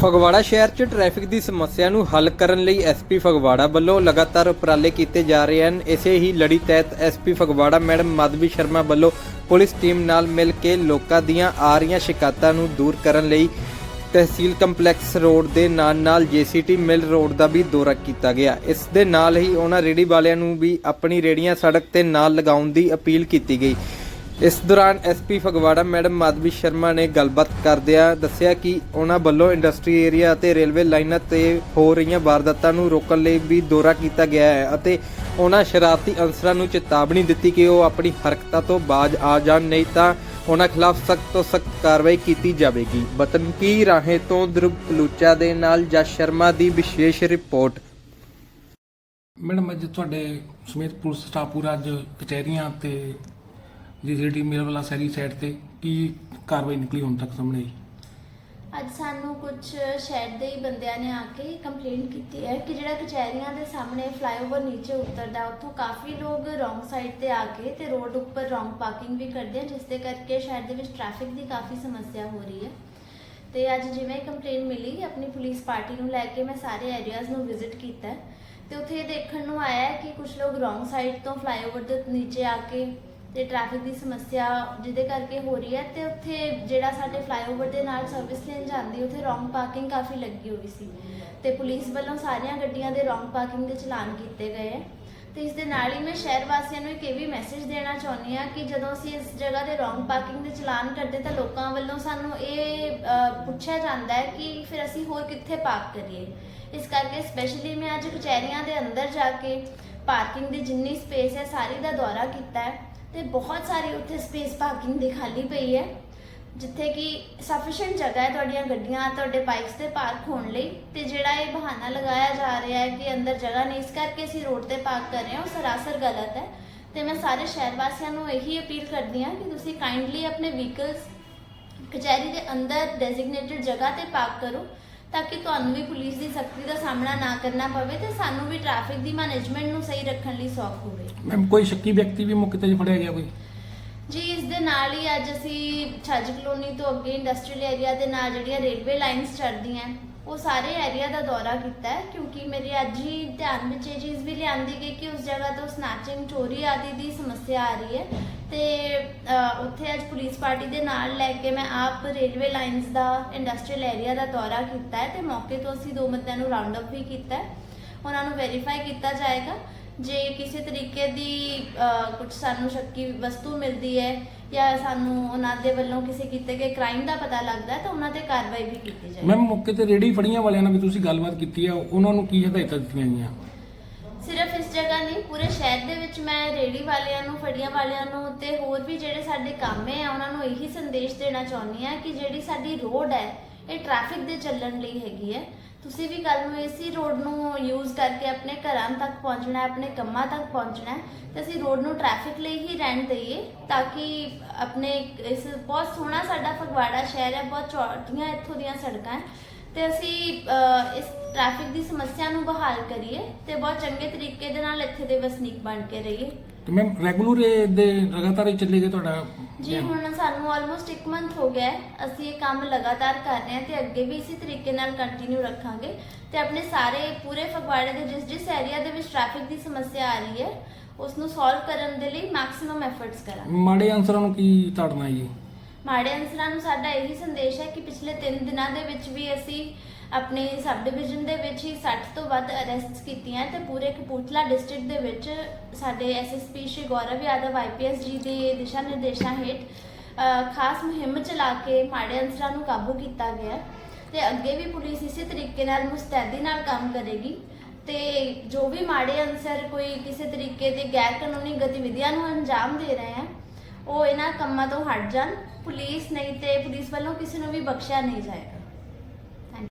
ਫਗਵਾੜਾ ਸ਼ਹਿਰ 'ਚ ਟ੍ਰੈਫਿਕ ਦੀ ਸਮੱਸਿਆ ਨੂੰ ਹੱਲ ਕਰਨ ਲਈ ਐਸਪੀ ਫਗਵਾੜਾ ਵੱਲੋਂ ਲਗਾਤਾਰ ਉਪਰਾਲੇ ਕੀਤੇ ਜਾ ਰਹੇ ਹਨ। ਇਸੇ ਹੀ ਲੜੀ ਤਹਿਤ ਐਸਪੀ ਫਗਵਾੜਾ ਮੈਡਮ ਮਾਧਵੀ ਸ਼ਰਮਾ ਵੱਲੋਂ ਪੁਲਿਸ ਟੀਮ ਨਾਲ ਮਿਲ ਕੇ ਲੋਕਾਂ ਦੀਆਂ ਆ ਰਹੀਆਂ ਸ਼ਿਕਾਇਤਾਂ ਨੂੰ ਦੂਰ ਕਰਨ ਲਈ ਤਹਿਸੀਲ ਕੰਪਲੈਕਸ ਰੋਡ ਦੇ ਨਾਲ-ਨਾਲ ਜੀਸੀਟੀ ਮਿਲ ਰੋਡ ਦਾ ਵੀ ਦੌਰਾ ਕੀਤਾ ਗਿਆ। ਇਸ ਦੇ ਨਾਲ ਹੀ ਉਹਨਾਂ ਰੇੜੀ ਵਾਲਿਆਂ ਨੂੰ ਵੀ ਆਪਣੀ ਰੇੜੀਆਂ ਸੜਕ ਤੇ ਨਾਲ ਲਗਾਉਣ ਦੀ ਅਪੀਲ ਕੀਤੀ ਗਈ। ਇਸ ਦੌਰਾਨ ਐਸਪੀ ਫਗਵਾੜਾ ਮੈਡਮ ਮਾਧਵੀ ਸ਼ਰਮਾ ਨੇ ਗੱਲਬਾਤ ਕਰਦਿਆਂ ਦੱਸਿਆ ਕਿ ਉਹਨਾਂ ਵੱਲੋਂ ਇੰਡਸਟਰੀ ਏਰੀਆ ਅਤੇ ਰੇਲਵੇ ਲਾਈਨਾਂ ਤੇ ਹੋ ਰਹੀਆਂ ਵਾਰਦਾਤਾਂ ਨੂੰ ਰੋਕਣ ਲਈ ਵੀ ਦੌਰਾ ਕੀਤਾ ਗਿਆ ਹੈ ਅਤੇ ਉਹਨਾਂ ਸ਼ਰਾਰਤੀ ਅਨਸਰਾਂ ਨੂੰ ਚੇਤਾਵਨੀ ਦਿੱਤੀ ਕਿ ਉਹ ਆਪਣੀ ਹਰਕਤਾਂ ਤੋਂ ਬਾਜ਼ ਆ ਜਾਣ, ਨਹੀਂ ਤਾਂ ਉਹਨਾਂ ਖਿਲਾਫ ਸਖਤ ਤੋਂ ਸਖਤ ਕਾਰਵਾਈ ਕੀਤੀ ਜਾਵੇਗੀ। ਵਤਨ ਕੀ ਰਾਹੇ ਤੋਂ ਧਰੁਵ ਕਲੂਚਾ ਦੇ ਨਾਲ ਜਸ ਸ਼ਰਮਾ ਦੀ ਵਿਸ਼ੇਸ਼ ਰਿਪੋਰਟ। ਮੈਡਮ, ਅੱਜ ਤੁਹਾਡੇ ਸਮੇਤ ਪੁਲਿਸ ਸਟਾਫ ਪੂਰਾ ਅੱਜ ਕਚਹਿਰੀਆਂ ਤੇ ਜੀਸੀਟੀ ਮੇਲ ਵਾਲਾ ਸੈਰੀ ਸਾਈਡ ਤੇ, ਕੀ ਕਾਰਵਾਈ ਨਿਕਲੀ ਹੁਣ ਤੱਕ ਸਾਹਮਣੇ ਆਈ? ਅੱਜ ਸਾਨੂੰ ਕੁਝ ਸ਼ਹਿਰ ਦੇ ਹੀ ਬੰਦਿਆਂ ਨੇ ਆ ਕੇ ਕੰਪਲੇਂਟ ਕੀਤੀ ਹੈ ਕਿ ਜਿਹੜਾ ਕਚਹਿਰੀਆਂ ਦੇ ਸਾਹਮਣੇ ਫਲਾਈਓਵਰ ਨੀਚੇ ਉਤਰਦਾ, ਉੱਥੋਂ ਕਾਫੀ ਲੋਕ ਰੋਂਗ ਸਾਈਡ ਤੇ ਆ ਕੇ ਤੇ ਰੋਡ ਉੱਪਰ ਰੋਂਗ ਪਾਰਕਿੰਗ ਵੀ ਕਰਦੇ ਆ, ਜਿਸ ਦੇ ਕਰਕੇ ਸ਼ਹਿਰ ਦੇ ਵਿੱਚ ਟ੍ਰੈਫਿਕ ਦੀ ਕਾਫੀ ਸਮੱਸਿਆ ਹੋ ਰਹੀ ਹੈ ਤੇ ਅੱਜ ਜਿਵੇਂ ਕੰਪਲੇਂਟ ਮਿਲੀ, ਆਪਣੀ ਪੁਲਿਸ ਪਾਰਟੀ ਨੂੰ ਲੈ ਕੇ ਮੈਂ ਸਾਰੇ ਏਰੀਆਜ਼ ਨੂੰ ਵਿਜ਼ਿਟ ਕੀਤਾ ਹੈ ਤੇ ਉੱਥੇ ਇਹ ਦੇਖਣ ਨੂੰ ਆਇਆ ਕਿ ਕੁਝ ਲੋਕ ਰੋਂਗ ਸਾਈਡ ਤੋਂ ਫਲਾਈਓਵਰ ਦੇ ਨੀਚੇ ਆ ਕੇ ਤੇ ਟ੍ਰੈਫਿਕ ਦੀ ਸਮੱਸਿਆ ਜਿਹਦੇ ਕਰਕੇ ਹੋ ਰਹੀ ਹੈ ਤੇ ਉੱਥੇ ਜਿਹੜਾ ਸਾਡੇ ਫਲਾਈਓਵਰ ਦੇ ਨਾਲ ਸਰਵਿਸ ਲੇਨ ਜਾਂਦੀ, ਉੱਥੇ ਰੋਂਗ ਪਾਰਕਿੰਗ ਕਾਫੀ ਲੱਗੀ ਹੋਈ ਸੀ। ਤੇ ਪੁਲਿਸ ਵੱਲੋਂ ਸਾਰੀਆਂ ਗੱਡੀਆਂ ਦੇ ਰੋਂਗ ਪਾਰਕਿੰਗ ਦੇ ਚਲਾਨ ਕੀਤੇ ਗਏ। ਹੈ ਤੇ ਇਸ ਦੇ ਨਾਲ ਹੀ ਮੈਂ ਸ਼ਹਿਰ ਵਾਸੀਆਂ ਨੂੰ ਇੱਕ ਇਹ ਵੀ ਮੈਸੇਜ ਦੇਣਾ ਚਾਹੁੰਦੀ ਹਾਂ ਕਿ ਜਦੋਂ ਅਸੀਂ ਇਸ ਜਗ੍ਹਾ ਦੇ ਰੋਂਗ ਪਾਰਕਿੰਗ ਦੇ ਚਲਾਨ ਕਰਦੇ ਤਾਂ ਲੋਕਾਂ ਵੱਲੋਂ ਸਾਨੂੰ ਇਹ ਪੁੱਛਿਆ ਜਾਂਦਾ ਹੈ ਕਿ ਫਿਰ ਅਸੀਂ ਹੋਰ ਕਿੱਥੇ ਪਾਰਕ ਕਰੀਏ। ਇਸ ਕਰਕੇ ਸਪੈਸ਼ਲੀ ਮੈਂ ਅੱਜ ਕਚਹਿਰੀਆਂ ਦੇ ਅੰਦਰ ਜਾ ਕੇ ਪਾਰਕਿੰਗ ਦੀ ਜਿੰਨੀ ਸਪੇਸ ਹੈ ਸਾਰੀ ਦਾ ਦੌਰਾ ਕੀਤਾ ਹੈ। ਤੇ ਬਹੁਤ ਸਾਰੀ ਉੱਥੇ ਸਪੇਸ ਪਾਰਕਿੰਗ ਦੀ ਖਾਲੀ ਪਈ ਹੈ, ਜਿੱਥੇ ਕਿ ਸਫੀਸ਼ੀਐਂਟ ਜਗ੍ਹਾ ਹੈ ਤੁਹਾਡੀਆਂ ਗੱਡੀਆਂ, ਤੁਹਾਡੇ ਬਾਈਕਸ ਤੇ ਪਾਰਕ ਹੋਣ ਲਈ ਤੇ ਜਿਹੜਾ ਇਹ ਬਹਾਨਾ ਲਗਾਇਆ ਜਾ ਰਿਹਾ ਹੈ ਕਿ ਅੰਦਰ ਜਗ੍ਹਾ ਨਹੀਂ, ਇਸ ਕਰਕੇ ਅਸੀਂ ਰੋਡ ਤੇ ਪਾਰਕ ਕਰ ਰਹੇ ਹਾਂ, ਉਹ ਸਰਾਸਰ ਗਲਤ ਹੈ। ਤੇ ਮੈਂ ਸਾਰੇ ਸ਼ਹਿਰ ਵਾਸੀਆਂ ਨੂੰ ਇਹੀ ਅਪੀਲ ਕਰਦੀ ਹਾਂ ਕਿ ਤੁਸੀਂ ਕਾਈਂਡਲੀ ਆਪਣੇ ਵਹੀਕਲਸ ਕਚਹਿਰੀ ਦੇ ਅੰਦਰ ਡੈਜ਼ਿਗਨੇਟਿਡ ਜਗ੍ਹਾ ਤੇ ਪਾਰਕ ਕਰੋ ਤਾਂ ਕਿ ਤੁਹਾਨੂੰ ਵੀ ਪੁਲਿਸ ਦੀ ਸਖਤੀ ਦਾ ਸਾਹਮਣਾ ਨਾ ਕਰਨਾ ਪਵੇ ਤੇ ਸਾਨੂੰ ਵੀ ਟ੍ਰੈਫਿਕ ਦੀ ਮੈਨੇਜਮੈਂਟ ਨੂੰ ਸਹੀ ਰੱਖਣ ਲਈ ਸੌਖ ਹੋਵੇ। ਮੈਮ ਕੋਈ ਸ਼ੱਕੀ ਵਿਅਕਤੀ ਵੀ ਮੌਕੇ ਤੇ ਫੜਿਆ ਗਿਆ ਕੋਈ? ਜੀ ਇਸ ਦੇ ਨਾਲ ਹੀ ਅੱਜ ਅਸੀਂ ਛੱਜ ਕਲੋਨੀ ਤੋਂ ਅੱਗੇ ਇੰਡਸਟਰੀਅਲ ਏਰੀਆ ਦੇ ਨਾਲ ਜਿਹੜੀਆਂ ਰੇਲਵੇ ਲਾਈਨਸ ਚੜਦੀਆਂ ਉਹ ਸਾਰੇ ਏਰੀਆ ਦਾ ਦੌਰਾ ਕੀਤਾ ਹੈ ਕਿਉਂਕਿ ਮੇਰੇ ਅੱਜ ਹੀ ਧਿਆਨ ਵਿੱਚ ਇਹ ਚੀਜ਼ ਵੀ ਲਿਆਂਦੀ ਗਈ ਕਿ ਉਸ ਜਗ੍ਹਾ ਤੋਂ ਸਨੈਚਿੰਗ ਚੋਰੀ ਆਦਿ ਦੀ ਸਮੱਸਿਆ ਆ ਰਹੀ ਹੈ। ਤੇ ਅ, ਉੱਥੇ ਅੱਜ ਪੁਲਿਸ ਪਾਰਟੀ ਦੇ ਨਾਲ ਲੈ ਕੇ ਮੈਂ ਆਪ ਰੇਲਵੇ ਲਾਈਨਸ ਦਾ ਇੰਡਸਟਰੀਅਲ ਏਰੀਆ ਦਾ ਦੌਰਾ ਕੀਤਾ ਹੈ ਤੇ ਮੌਕੇ ਤੋਂ ਅਸੀਂ ਦੋ ਬੰਦਿਆਂ ਨੂੰ ਰਾਉਂਡ ਅਪ ਵੀ ਕੀਤਾ ਹੈ। ਉਹਨਾਂ ਨੂੰ ਵੈਰੀਫਾਈ ਕੀਤਾ ਜਾਏਗਾ। ਜੇ ਕਿਸੇ ਤਰੀਕੇ ਦੀ ਕੁਝ ਸਾਨੂੰ ਸ਼ੱਕੀ ਵਸਤੂ ਮਿਲਦੀ ਹੈ ਜਾਂ ਸਾਨੂੰ ਉਹਨਾਂ ਦੇ ਵੱਲੋਂ ਕਿਸੇ ਕੀਤੇ ਗਏ ਕ੍ਰਾਈਮ ਦਾ ਪਤਾ ਲੱਗਦਾ ਹੈ ਤਾਂ ਉਹਨਾਂ ਤੇ ਕਾਰਵਾਈ ਵੀ ਕੀਤੀ ਜਾਏਗੀ। ਮੈਮ ਮੌਕੇ ਤੇ ਰੇੜੀ ਫੜੀਆਂ ਵਾਲਿਆਂ ਨਾਲ ਵੀ ਤੁਸੀਂ ਗੱਲਬਾਤ ਕੀਤੀ ਆ ਉਹਨਾਂ ਨੂੰ ਕੀ ਹਦਾਇਤਾਂ ਦਿੱਤੀਆਂ ਗਈਆਂ? ਸਿਰਫ ਇਸ ਜਗ੍ਹਾ ਨਹੀਂ ਪੂਰੇ ਸ਼ਹਿਰ ਦੇ ਵਿੱਚ ਮੈਂ ਰੇੜੀ ਵਾਲਿਆਂ ਨੂੰ ਫੜੀਆਂ ਵਾਲਿਆਂ ਨੂੰ ਤੇ ਹੋਰ ਵੀ ਜਿਹੜੇ ਸਾਡੇ ਕਾਮੇ ਆ ਉਹਨਾਂ ਨੂੰ ਇਹੀ ਸੰਦੇਸ਼ ਦੇਣਾ ਚਾਹੁੰਦੀ ਆ ਕਿ ਜਿਹੜੀ ਸਾਡੀ ਰੋਡ ਹੈ ਇਹ ਟ੍ਰੈਫਿਕ ਦੇ ਚੱਲਣ ਲਈ ਹੈਗੀ ਹੈ। ਤੁਸੀਂ ਵੀ ਕੱਲ ਨੂੰ ਇਸੇ ਰੋਡ ਨੂੰ ਯੂਜ਼ ਕਰਕੇ ਆਪਣੇ ਘਰਾਂ ਤੱਕ ਪਹੁੰਚਣਾ ਹੈ ਆਪਣੇ ਕੰਮਾਂ ਤੱਕ ਪਹੁੰਚਣਾ ਹੈ ਤੇ ਅਸੀਂ ਰੋਡ ਨੂੰ ਟ੍ਰੈਫਿਕ ਲਈ ਹੀ ਰਹਿਣ ਦਈਏ ਤਾਂ ਕਿ ਆਪਣੇ ਇਸ ਬਹੁਤ ਸੋਹਣਾ ਸਾਡਾ ਫਗਵਾੜਾ ਸ਼ਹਿਰ ਹੈ, ਬਹੁਤ ਚੌੜੀਆਂ ਇੱਥੋਂ ਦੀਆਂ ਸੜਕਾਂ ਹੈ। ਤੇ ਅਸੀਂ ਇਸ ਟ੍ਰੈਫਿਕ ਦੀ ਸਮੱਸਿਆ ਨੂੰ ਬਹਾਲ ਕਰੀਏ ਤੇ ਬਹੁਤ ਚੰਗੇ ਤਰੀਕੇ ਦੇ ਨਾਲ ਇੱਥੇ ਦੇ ਵਸਨੀਕ ਬਣ ਕੇ ਰਹੀਏ। ਤੇ ਮੈਮ ਰੈਗੂਲਰ ਇਹ ਦੇ ਲਗਾਤਾਰ ਹੀ ਚੱਲੇਗਾ ਤੁਹਾਡਾ ਜੀ ਹੁਣ ਸਾਨੂੰ ਆਲਮੋਸਟ 1 ਮੰਥ ਹੋ ਗਿਆ ਹੈ। ਅਸੀਂ ਇਹ ਕੰਮ ਲਗਾਤਾਰ ਕਰ ਰਹੇ ਹਾਂ ਤੇ ਅੱਗੇ ਵੀ ਇਸੇ ਤਰੀਕੇ ਨਾਲ ਕੰਟੀਨਿਊ ਰੱਖਾਂਗੇ। ਤੇ ਆਪਣੇ ਸਾਰੇ ਪੂਰੇ ਫਗਵਾੜੇ ਦੇ ਜਿਸ ਜਿਸ ਏਰੀਆ ਦੇ ਵਿੱਚ ਟ੍ਰੈਫਿਕ ਦੀ ਸਮੱਸਿਆ ਆ ਰਹੀ ਹੈ ਉਸ ਨੂੰ ਸੋਲਵ ਕਰਨ ਦੇ ਲਈ ਮੈਕਸਿਮਮ ਐਫਰਟਸ ਕਰਾਂਗੇ। ਮਾੜੇ ਅਨਸਰਾਂ ਨੂੰ ਕੀ ਤਾੜਨਾ ਹੈ ਜੀ? ਮਾੜੇ ਅਨਸਰਾਂ ਨੂੰ ਸਾਡਾ ਇਹੀ ਸੰਦੇਸ਼ ਹੈ ਕਿ ਪਿਛਲੇ 3 ਦਿਨਾਂ ਦੇ ਵਿੱਚ ਵੀ ਅਸੀਂ ਆਪਣੇ ਸਬ ਡਿਵੀਜ਼ਨ ਦੇ ਵਿੱਚ ਹੀ 60 ਤੋਂ ਵੱਧ ਅਰੈਸਟਸ ਕੀਤੀਆਂ ਤੇ ਪੂਰੇ ਕਪੂਰਥਲਾ ਡਿਸਟ੍ਰਿਕਟ ਦੇ ਵਿੱਚ ਸਾਡੇ ਐਸਐਸਪੀ ਸ਼੍ਰੀ ਗੌਰਵ ਯਾਦਵ ਆਈਪੀਐਸ ਜੀ ਦੇ ਦਿਸ਼ਾ ਨਿਰਦੇਸ਼ਾਂ ਹੇਠ ਖਾਸ ਮੁਹਿੰਮ ਚਲਾ ਕੇ ਮਾੜੇ ਅਨਸਰਾਂ ਨੂੰ ਕਾਬੂ ਕੀਤਾ ਗਿਆ ਹੈ ਤੇ ਅੱਗੇ ਵੀ ਪੁਲਿਸ ਇਸੇ ਤਰੀਕੇ ਨਾਲ ਮੁਸਤੈਦੀ ਨਾਲ ਕੰਮ ਕਰੇਗੀ ਤੇ ਜੋ ਵੀ ਮਾੜੇ ਅਨਸਰ ਕੋਈ ਕਿਸੇ ਤਰੀਕੇ ਦੇ ਗੈਰ ਕਾਨੂੰਨੀ ਗਤੀਵਿਧੀਆਂ ਨੂੰ ਅੰਜਾਮ ਦੇ ਰਹੇ ਹਨ ਉਹ ਇਹਨਾਂ ਕੰਮਾਂ ਤੋਂ ਹਟ ਜਾਣ, ਪੁਲਿਸ ਨਹੀਂ ਤੇ ਪੁਲਿਸ ਵੱਲੋਂ ਕਿਸੇ ਨੂੰ ਵੀ ਬਖਸ਼ਿਆ ਨਹੀਂ ਜਾਏਗਾ।